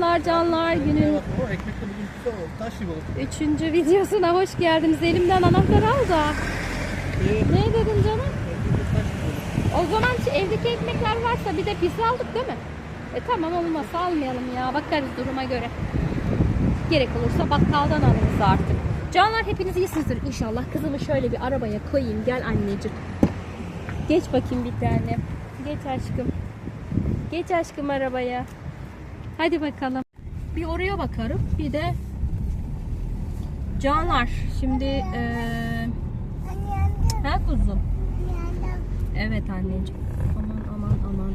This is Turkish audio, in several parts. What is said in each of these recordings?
Merhabalar canlar. Günün üçüncü videosuna hoş geldiniz. Elimden anahtarı al da. Ne dedin canım? O zaman evdeki ekmekler varsa bir de pizza aldık değil mi? E tamam olmazsa almayalım ya. Bakarız duruma göre. Gerek olursa bakkaldan alırız artık. Canlar hepiniz iyisinizdir inşallah. Kızımı şöyle bir arabaya koyayım. Gel anneciğim. Geç bakayım bir tane. Geç aşkım. Geç aşkım arabaya. Hadi bakalım. Bir oraya bakarım. Bir de Canlar şimdi eee ha kuzum. Evet anneciğim. Aman aman aman.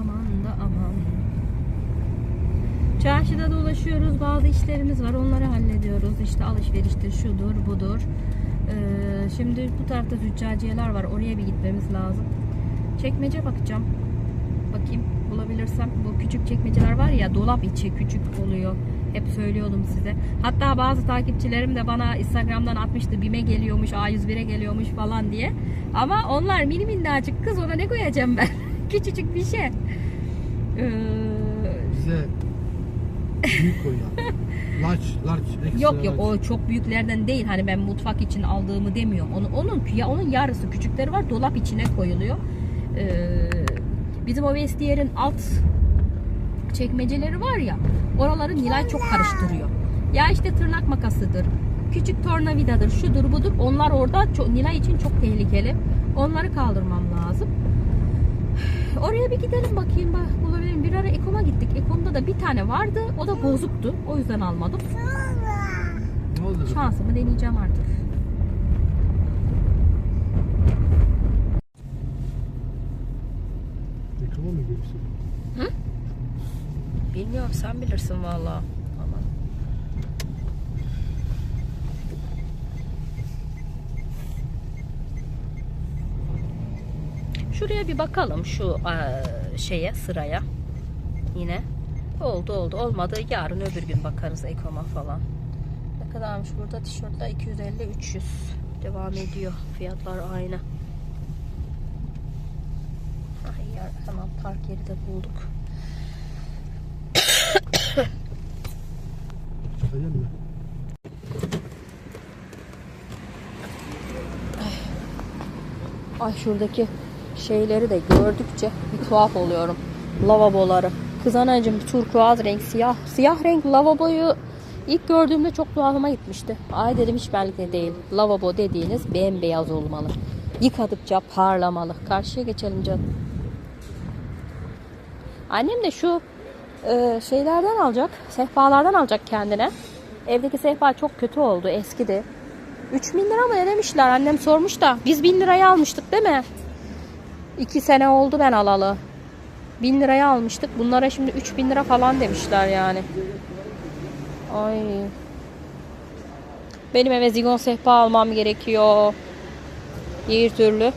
Aman da aman. Çarşıda dolaşıyoruz. Bazı işlerimiz var. Onları hallediyoruz. İşte alışveriştir, şudur, budur. Ee, şimdi bu tarafta züccaciyeler var. Oraya bir gitmemiz lazım. Çekmece bakacağım. Bakayım bulabilirsem. Bu küçük çekmeceler var ya dolap içi küçük oluyor. Hep söylüyordum size. Hatta bazı takipçilerim de bana Instagram'dan atmıştı. Bime geliyormuş, A101'e geliyormuş falan diye. Ama onlar mini minnacık kız ona ne koyacağım ben? Küçücük bir şey. Ee, Bize büyük koy. Large, large, yok yok large. o çok büyüklerden değil. Hani ben mutfak için aldığımı demiyorum. Onun, onun ya onun yarısı küçükleri var. Dolap içine koyuluyor. Ee, bizim o vestiyer'in alt çekmeceleri var ya. Oraları Nilay çok karıştırıyor. Ya işte tırnak makasıdır. Küçük tornavidadır, şudur budur. Onlar orada çok, Nilay için çok tehlikeli. Onları kaldırmam lazım. Oraya bir gidelim bakayım bak bulabilirim. Bir ara Ekom'a gittik. Ekom'da da bir tane vardı. O da bozuktu. O yüzden almadım. Ne oldu? Şansımı deneyeceğim artık. Mikrofon mu görüyorsun? Bilmiyorum sen bilirsin valla. Şuraya bir bakalım şu eee, şeye sıraya. Yine. Oldu oldu olmadı. Yarın öbür gün bakarız Ekoma falan. Ne kadarmış burada tişörtler 250 300 devam ediyor. Fiyatlar aynı. Ay ya, tamam park yeri de bulduk. Ay şuradaki şeyleri de gördükçe bir tuhaf oluyorum. Lavaboları. Kız anacığım turkuaz renk siyah. Siyah renk lavaboyu ilk gördüğümde çok tuhafıma gitmişti. Ay dedim hiç belki de değil. Lavabo dediğiniz bembeyaz olmalı. Yıkadıkça parlamalı. Karşıya geçelim canım. Annem de şu e, şeylerden alacak. Sehpalardan alacak kendine. Evdeki sehpa çok kötü oldu. Eskidi. 3 bin lira mı ne demişler? Annem sormuş da. Biz 1000 liraya almıştık değil mi? 2 sene oldu ben alalı. 1000 liraya almıştık. Bunlara şimdi 3000 lira falan demişler yani. Ay. Benim eve zigon sehpa almam gerekiyor. Bir türlü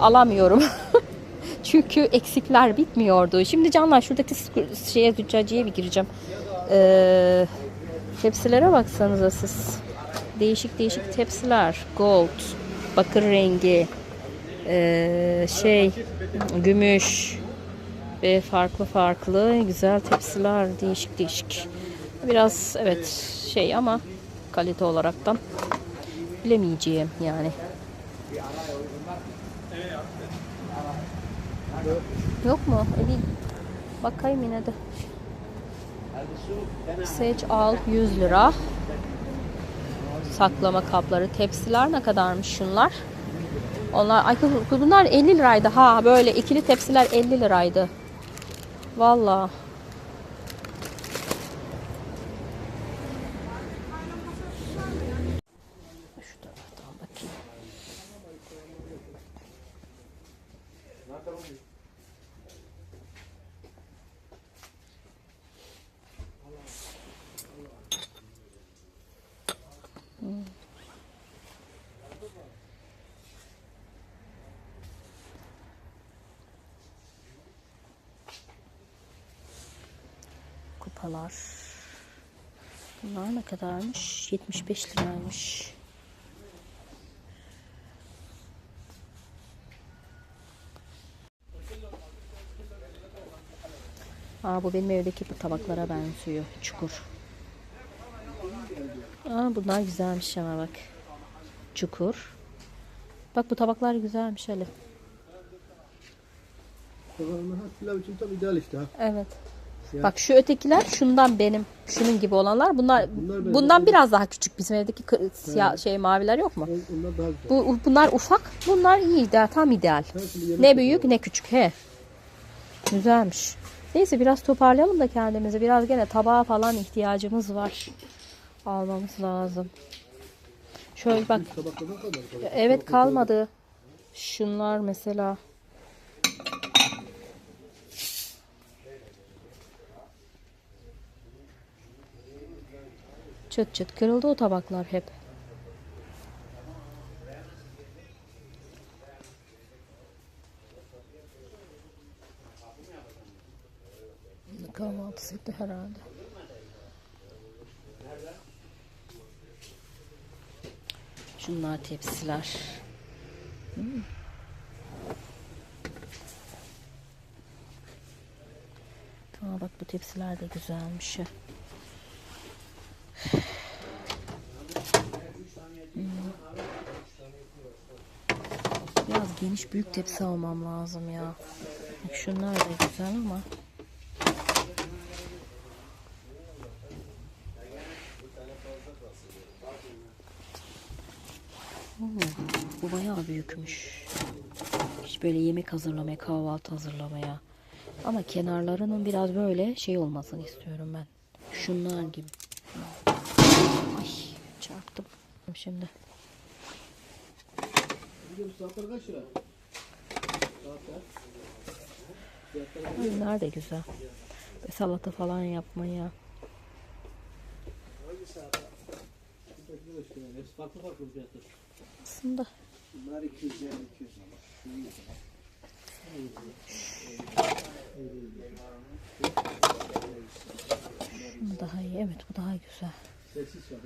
alamıyorum. Çünkü eksikler bitmiyordu. Şimdi canlar şuradaki şeye züccaciye bir gireceğim. Ee, tepsilere baksanıza siz. Değişik değişik tepsiler. Gold, bakır rengi, ee, şey, gümüş ve farklı farklı güzel tepsiler. Değişik değişik. Biraz evet şey ama kalite olaraktan bilemeyeceğim yani. Yok mu? E bir bakayım yine de. Seç al 100 lira. Saklama kapları, tepsiler ne kadarmış şunlar? Onlar ay bunlar 50 liraydı ha böyle ikili tepsiler 50 liraydı. Vallahi. Şu taraftan bakayım. Kupalar. Bunlar ne kadarmış? 75 liraymış. Aa bu benim evdeki bu tabaklara benziyor. Çukur. Aa bunlar güzelmiş ama bak. Çukur. Bak bu tabaklar güzelmiş Ali. Pilav için tam ideal işte ha. Evet. Siyah. Bak şu ötekiler şundan benim. Şunun gibi olanlar. Bunlar Bunlar böyle- bundan biraz daha küçük. Bizim evdeki kı- siyah şey maviler yok mu? On- Onlar daha güzel. Bu bunlar ufak. Bunlar iyi ideal, tam ideal. Yemek Ne büyük ne küçük he. Güzelmiş. Neyse biraz toparlayalım da kendimizi. Biraz gene tabağa falan ihtiyacımız var. Almamız lazım. Şöyle bak. Tabaklardan kalmadı. tabii. Evet kalmadı. Şunlar mesela. Çıt çıt kırıldı o tabaklar hep. Kahvaltısıydı herhalde. Şunlar tepsiler. Hmm. Tamam bak bu tepsiler de güzelmiş. ha. Hmm. Biraz geniş büyük tepsi almam lazım ya. Bak şunlar da güzel ama. Oo, bu bayağı büyükmüş. Hiç böyle yemek hazırlamaya, kahvaltı hazırlamaya. Ama kenarlarının biraz böyle şey olmasını istiyorum ben. Şunlar gibi. Ay çarptım şimdi. Saatler kaç? Bunlar da güzel. Ve salata falan yapmaya. Farklı. Aslında Bunlar 200 yani 200 ama. Şu iyi. bu daha iyi. Evet bu daha güzel. Sessiz var.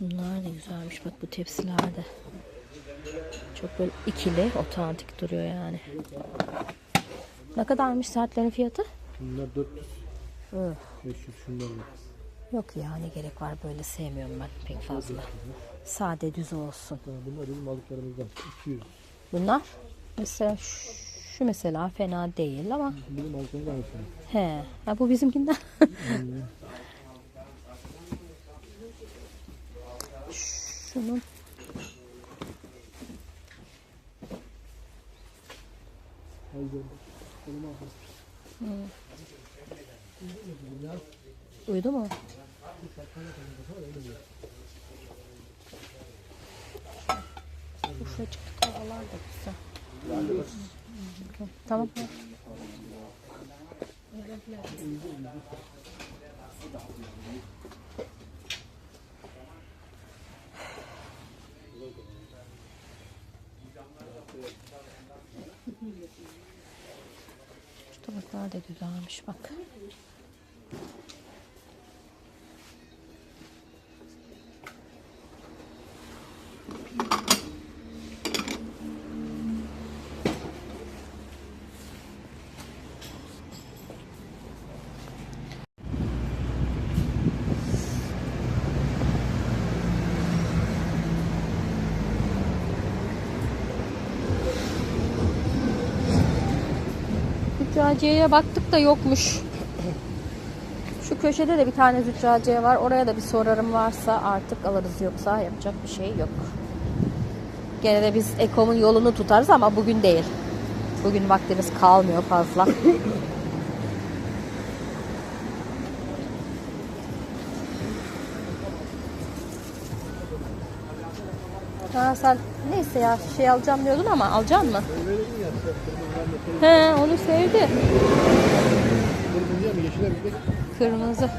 Bunlar da güzelmiş. Bak bu tepsiler de. Çok böyle ikili, otantik duruyor yani. Ne kadarmış saatlerin fiyatı? Bunlar 400. Hı. 500 şunlar mı? Yok ya ne gerek var böyle sevmiyorum ben pek fazla. Sade düz olsun. Ha, bunlar bizim aldıklarımızdan. 200. Bunlar mesela şu, şu mesela fena değil ama Bizim aldıklarımız aynısı. he ha, bu bizimkinden. Şunun Haydi. Koluma. Uydu mu? Ufacık tavalar da güzel. Tamam. Şu tabaklar da güzelmiş bak. Züccaciyeye baktık da yokmuş. Şu köşede de bir tane züccaciye var. Oraya da bir sorarım varsa artık alırız yoksa yapacak bir şey yok. Gene de biz Ekom'un yolunu tutarız ama bugün değil. Bugün vaktimiz kalmıyor fazla. Ha sen neyse ya şey alacağım diyordun ama alacak mı? He onu sevdi. Kırmızı.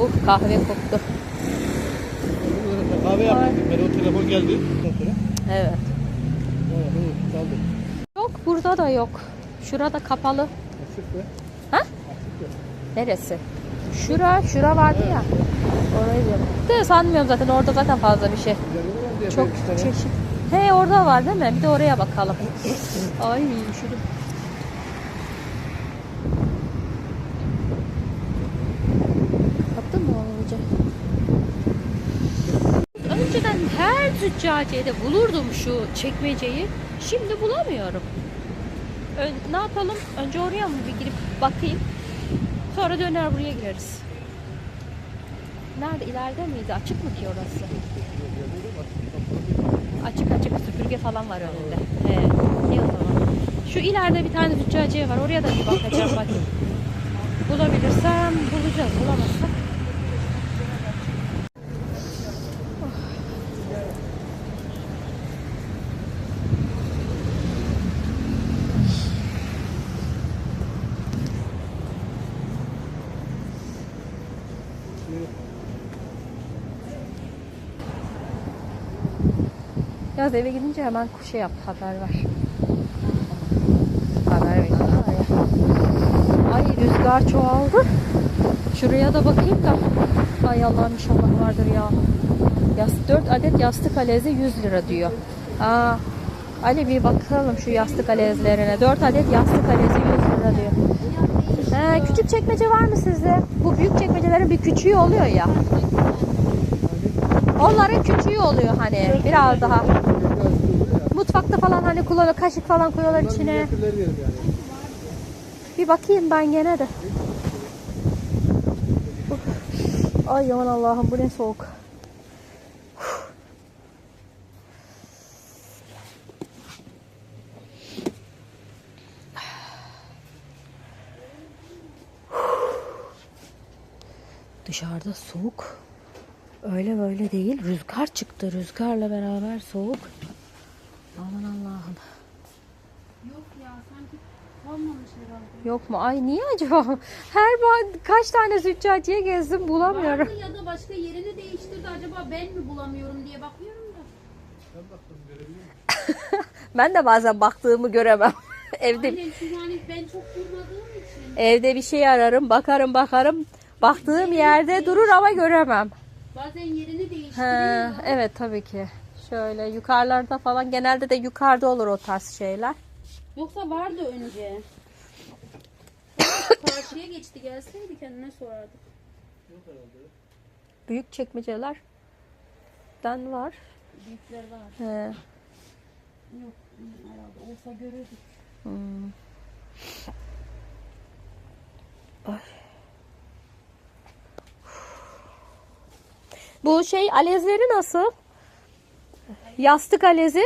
Oh, kahve koktu. Kahve yaptık. Ben o telefon geldi. Evet. Evet. Çaldı. Yok burada da yok. Şurada kapalı. Açık be. Ha? Açık be. Neresi? Şura, şura vardı ya. Orayı diyorum. De sanmıyorum zaten orada zaten fazla bir şey. Çok tane. çeşit. He orada var değil mi? Bir de oraya bakalım. Ay üşüdüm. Kapattın mı onu iyice? Önceden her züccaciyede bulurdum şu çekmeceyi. Şimdi bulamıyorum. Ön- ne yapalım? Önce oraya mı bir girip bakayım? Sonra döner buraya gireriz. Nerede? İleride miydi? Açık mı ki orası? Açık açık süpürge falan var önünde. He, o zaman. Şu ileride bir tane züccaciye var. Oraya da bir bakacağım bakayım. Bulabilirsem bulacağız. Bulamazsak. Yaz eve gidince hemen şey yap, haber ver. Haber ver. Ay rüzgar çoğaldı. Şuraya da bakayım da. Ay Allah'ım inşallah vardır ya. Yas 4 adet yastık alezi 100 lira diyor. Aa, Ali bir bakalım şu yastık alezlerine. 4 adet yastık alezi 100 lira diyor. Ee, küçük çekmece var mı sizde? Bu büyük çekmecelerin bir küçüğü oluyor ya. Onların küçüğü oluyor hani biraz daha. Mutfakta falan hani kullanıyor, kaşık falan koyuyorlar içine. Bir bakayım ben gene de. Ay aman Allah'ım bu ne soğuk. Dışarıda soğuk. Öyle böyle değil. Rüzgar çıktı. Rüzgarla beraber soğuk. Aman Allah'ım. Yok ya sanki kalmamış herhalde. Yok mu? Ay niye acaba? Her ben kaç tane züccaciye gezdim bulamıyorum. Vardı ya da başka yerini değiştirdi acaba ben mi bulamıyorum diye bakıyorum da. Ben baktım görebiliyor musun? Ben de bazen baktığımı göremem. Evde Aynen çünkü hani ben çok durmadığım için. evde bir şey ararım, bakarım bakarım. Baktığım yerde durur ama göremem. Bazen yerini He, değiştiriyor. evet tabii ki. Şöyle yukarılarda falan genelde de yukarıda olur o tarz şeyler. Yoksa vardı önce. Karşıya geçti gelseydi kendine sorardık. Büyük çekmeceler den var. Büyükler var. He. Yok herhalde olsa görürdük. Hmm. Ay. Bu şey alezleri nasıl? Yastık alezi.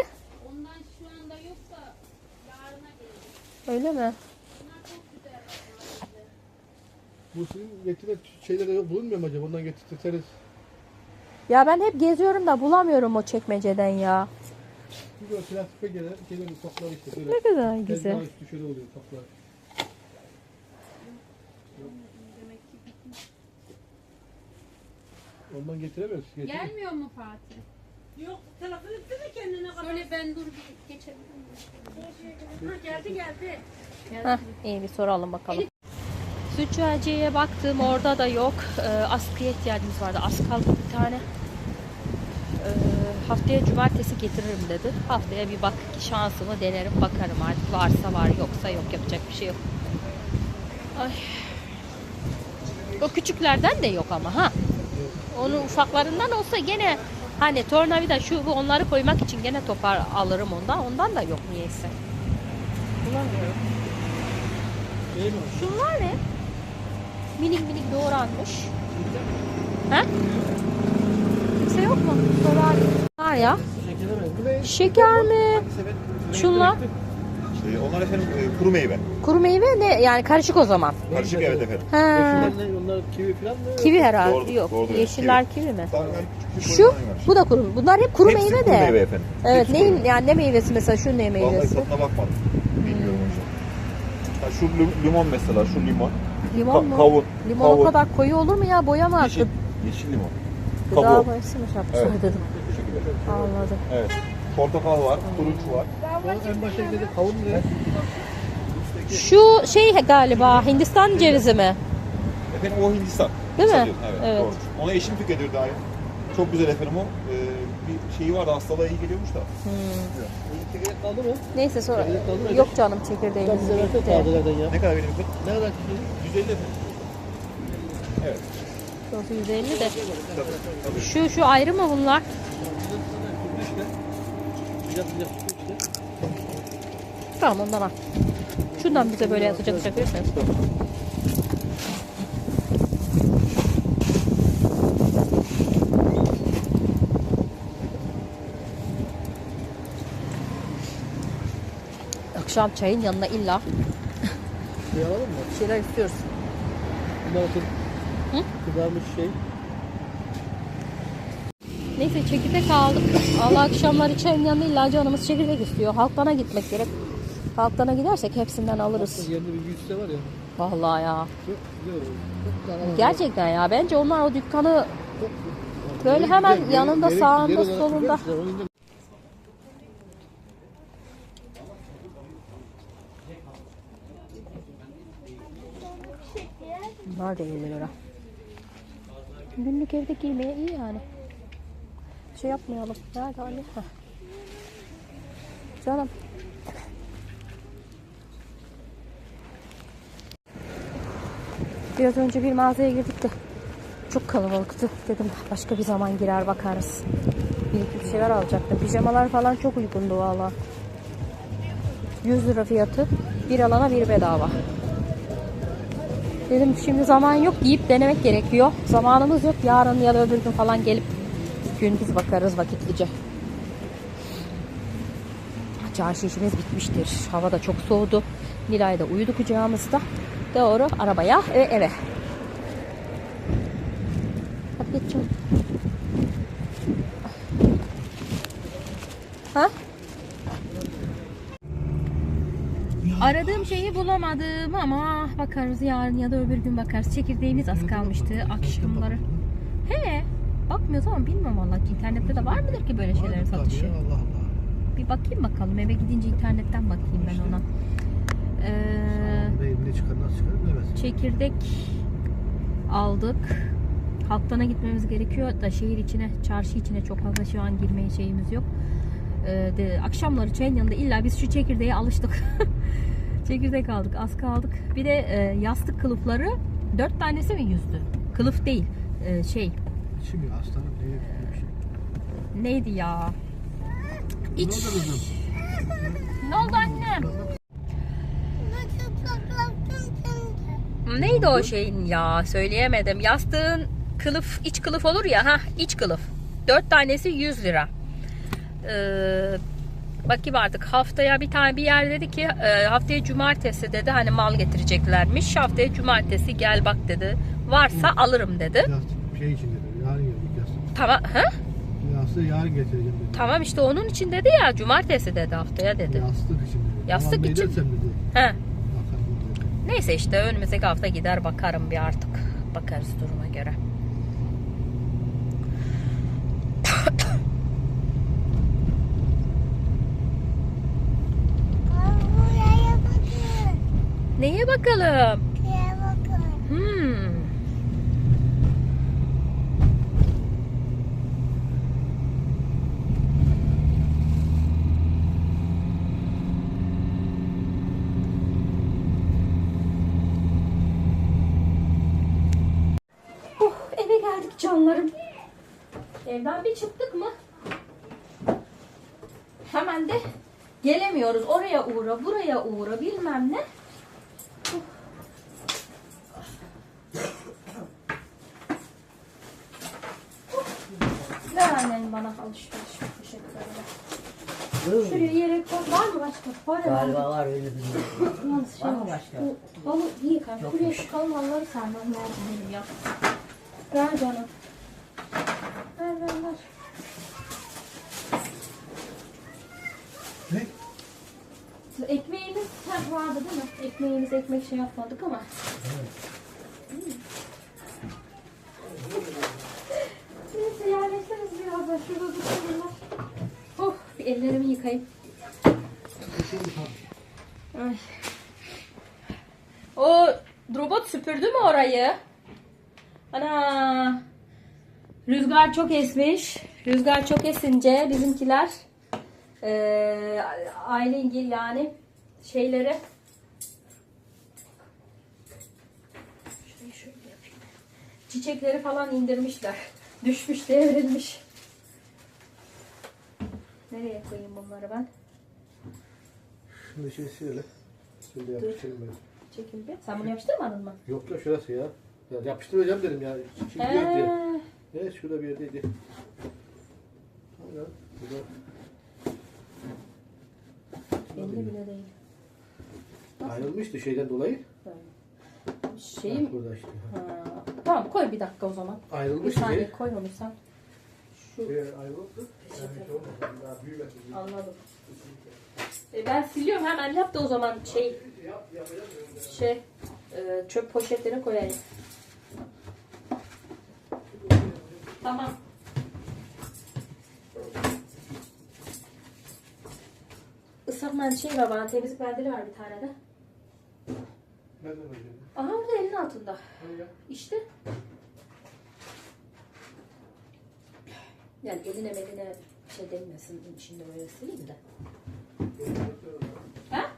Ondan şu anda yoksa yarına gelir. Öyle mi? Bunlar çok güzel. Bu sizin getiren şeylere bulunmuyor mu acaba? Ondan getirtirseniz. Ya ben hep geziyorum da bulamıyorum o çekmeceden ya. Çünkü o plastife gelen şeyler ufaklar işte. Böyle Ne kadar güzel. üstü şöyle oluyor ufaklar. Ondan getiremiyoruz. Getir. Gelmiyor mu Fatih? Yok telefon etti mi kendine kadar? Şöyle ben dur bir geçebilir miyim? Ha, geldi geldi. Heh, iyi bir soralım bakalım. Züccaciye baktım orada da yok. Ee, askıya ihtiyacımız vardı. Askal bir tane. Ee, haftaya cumartesi getiririm dedi. Haftaya bir bak şansımı denerim bakarım artık varsa var yoksa yok yapacak bir şey yok. Ay. O küçüklerden de yok ama ha. Onun ufaklarından olsa gene hani tornavida şu bu onları koymak için gene topar alırım ondan. Ondan da yok niyeyse. Bulamıyorum. Değil mi? Şunlar ne? Minik minik doğranmış. Ha? Kimse yok mu? Sorayım. Var ya. Şeker mi? Şunlar. Ee, onlar efendim e, kuru meyve. Kuru meyve ne? Yani karışık o zaman. Karışık evet efendim. Ha. Yeşiller ne? Onlar kivi falan mı? Kivi herhalde. Doğrudur, yok. doğrudur. Yeşiller kivi, mi? Daha yani küçük küçük Şu, boyutlar var. bu da kuru. Bunlar hep kuru Hepsi meyve kuru de. meyve efendim. Evet, Hepsi neyin kuru. yani ne meyvesi mesela şu ne Vallahi meyvesi? tadına bakmadım. Bilmiyorum hocam. Ha, şu lim- limon mesela şu limon. Limon Ka- mu? kavun, Limon o kavun. kadar koyu olur mu ya? Boya mı Yeşil. attı? Yeşil limon. Gıda Kabuğu. boyası mı yapmışlar Evet. dedim. Bu şekilde. Anladım. Evet. Portakal var, turunç var. En başta dedi kavun ne? Şu şey galiba Hindistan cevizi mi? Efendim o Hindistan. Değil mi? Evet. Evet. Doğru. Onu eşim tüketiyor daim. Çok güzel efendim o. Ee, bir şeyi vardı hastalığa iyi geliyormuş da. Çekirdek kaldı mı? Neyse sonra Çekirdek kaldı mı? yok canım Ben çekirdeğimiz size versene bitti. tazelerden ya. Ne kadar benim kız? Ne kadar kişi? 150 efendim. Evet. Kilosu 150 de. Tabii. tabii. Şu şu ayrı mı bunlar? İşte. Sıcak sıcak tuttu işte. Tamam ondan al. Şundan bize böyle sıcak sıcak verirseniz. Akşam çayın yanına illa Şey alalım mı? bir şeyler istiyoruz. Bunlar atın. Hı? Kızarmış şey. Neyse çekirdek aldık. Allah akşamları çayın yanında illa canımız çekirdek istiyor. Halktan'a gitmek gerek. Halktan'a gidersek hepsinden alırız. Yerinde bir yüzde var ya. Vallahi ya. Çok güzel olur. Çok güzel. Gerçekten ya. Bence onlar o dükkanı Böyle hemen yanında, sağında, solunda. Bunlar da 50 lira. Günlük evde giymeye iyi yani. Şey yapmayalım. Nerede anne? Heh. Canım. Biraz önce bir mağazaya girdik de çok kalabalıktı. Dedim başka bir zaman girer bakarız. Bir iki şeyler alacaktım. Pijamalar falan çok uygundu valla. 100 lira fiyatı. Bir alana bir bedava. Dedim şimdi zaman yok giyip denemek gerekiyor. Zamanımız yok. Yarın ya da öbür gün falan gelip gündüz bakarız vakitlice. Çarşı işimiz bitmiştir. Hava da çok soğudu. Nilay da uyudu kucağımızda. Doğru arabaya ve eve. Hadi geç canım. Ha? Aradığım şeyi bulamadım ama bakarız yarın ya da öbür gün bakarız. Çekirdeğimiz az kalmıştı akşamları. He, bakmıyoruz ama bilmiyorum valla. İnternette de var mıdır ki böyle şeylerin Tabii, satışı? Allah Allah. Bir bakayım bakalım. Eve gidince internetten bakayım ben ona. Ee, Ne, ne çıkar nasıl çıkar bilemezsin. çekirdek aldık. Halktan'a gitmemiz gerekiyor da şehir içine, çarşı içine çok fazla şu an girmeye şeyimiz yok. Ee, de, akşamları çayın yanında illa biz şu çekirdeğe alıştık. Çekirdek aldık, az kaldık. Bir de e, yastık kılıfları dört tanesi mi yüzdü? Kılıf değil, e, şey Şimdi hastanın diye bir şey. neydi ya? Ne İç. oldu kızım? Ne oldu annem? Neydi o şeyin ya söyleyemedim. Yastığın kılıf iç kılıf olur ya ha iç kılıf. Dört tanesi 100 lira. Ee, bakayım artık haftaya bir tane bir yer dedi ki e, haftaya cumartesi dedi hani mal getireceklermiş. Haftaya cumartesi gel bak dedi. Varsa alırım dedi. Yastık şey için dedi. Tamam ha? Yastığı yarın getireceğim dedi. Tamam işte onun için dedi ya cumartesi dedi haftaya dedi. Yastık için dedi. Yastık Tamam, için. edersem dedi. He. Bakarım dedi. Neyse işte önümüzdeki hafta gider bakarım bir artık. Bakarız duruma göre. Neye bakalım? Hmm. Oh, eve geldik canlarım. Evden bir çıktık mı? Hemen de gelemiyoruz. Oraya uğra, buraya uğra bilmem ne. Ver annen bana alışveriş. Ederim. Şuraya yere koy. Var mı başka? Var herhalde. Galiba var öyle bir şey. Yalnız şey Var mı var. başka? Bu halı iyi kanka. Buraya şu kalın halıları sermem lazım benim ya. Ver canım. Ver ver ver. Bunlar vardı değil mi? Ekmeğimiz ekmek şey yapmadık ama. Evet. Neyse yerleşiriz biraz da şurada dursunlar. Oh bir ellerimi yıkayayım. Ay. O robot süpürdü mü orayı? Ana. Rüzgar çok esmiş. Rüzgar çok esince bizimkiler e, aile yani şeyleri Şurayı şöyle yapayım. Çiçekleri falan indirmişler. Düşmüş, devrilmiş. Nereye koyayım bunları ben? Şimdi şey şöyle. Şöyle yapıştırayım ben. Çekin bir. Sen bunu yapıştırmadın mı? Yok ya şurası ya. ya yapıştıracağım dedim ya. Şimdi yok diye. Ee, Evet şurada bir yerdeydi. Tamam. Burada. belli bile değil. Ayrılmıştı şeyden dolayı. Şeyim. Bak burada işte. Ha, tamam koy bir dakika o zaman. Bir Ayrılmış saniye şey. koy onu sen. Şu Şey ayrıldı. Yani şey olmadı. Daha büyümesin. anladım. E, ben siliyorum hemen yap da o zaman şey şey e, çöp poşetlerine koyayım. Tamam. Islak mendil şey var bana temizlik mendili var bir tane de. Nereden öyle? Aha burada elin altında. Ya? İşte. Yani eline meline şey denmesin şimdi böyle sileyim de. Ha?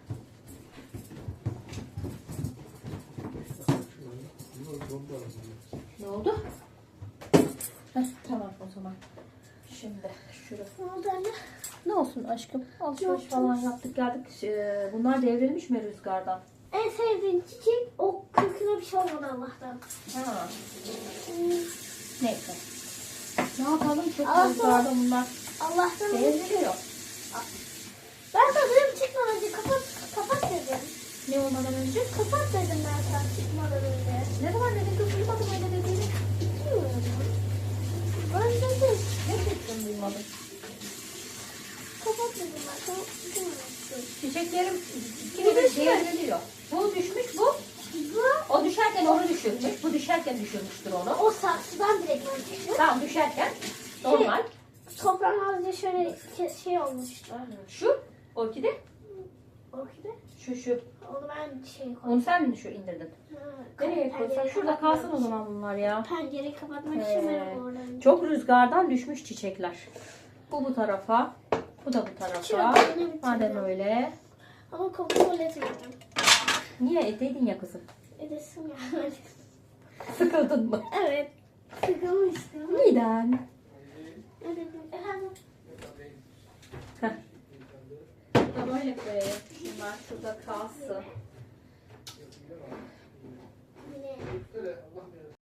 Ne oldu? Heh, tamam o zaman. Şimdi şurası. Ne oldu anne? Ne olsun aşkım? Alışveriş falan yaptık geldik. Ee, bunlar devrilmiş mi rüzgardan? En sevdiğim çiçek o kırkına bir şey olmadı Allah'tan. Ha. Neyse. Ne yapalım? Çok Allah'tan- rüzgarda bunlar Allah'tan devriliyor. Ben sana dedim çıkmadan önce kapat, kapat dedim. Ne olmadan önce? Kapat dedim ben sana çıkmadan önce. Ne zaman dedin kız duymadım öyle dediğini. Bilmiyorum. Ben dedim. Gerçekten duymadım. Kapat dedim ben sana çıkmadan. Çiçeklerim Bu ikide bir düşmüş. devriliyor. Bu düşmüş bu. Bu O düşerken onu düşürmüş. Bu düşerken düşürmüştür onu. o saksıdan direkt düştü. Tamam düşerken normal. Toprağın azıcık şöyle ke- şey olmuştu. Şu orkide. Orkide. Şu şu. Onu ben şey koydum. Onu sen mi şu indirdin? Ha, Nereye pencereyi Şurada kapatmak kalsın o için. zaman bunlar ya. Pencereyi kapatmak için Ee, ben oradan. Çok rüzgardan düşmüş çiçekler. Bu bu tarafa. Bu da bu tarafa. Şurada. Madem öyle. Ama kontrol etmedim. Niye eteydin ya kızım? Edesim gelmedi. Sıkıldın mı? Evet. Sıkılmıştım. Neden? Evet. Efendim. Heh. Böyle koyayım. Bunlar şurada kalsın.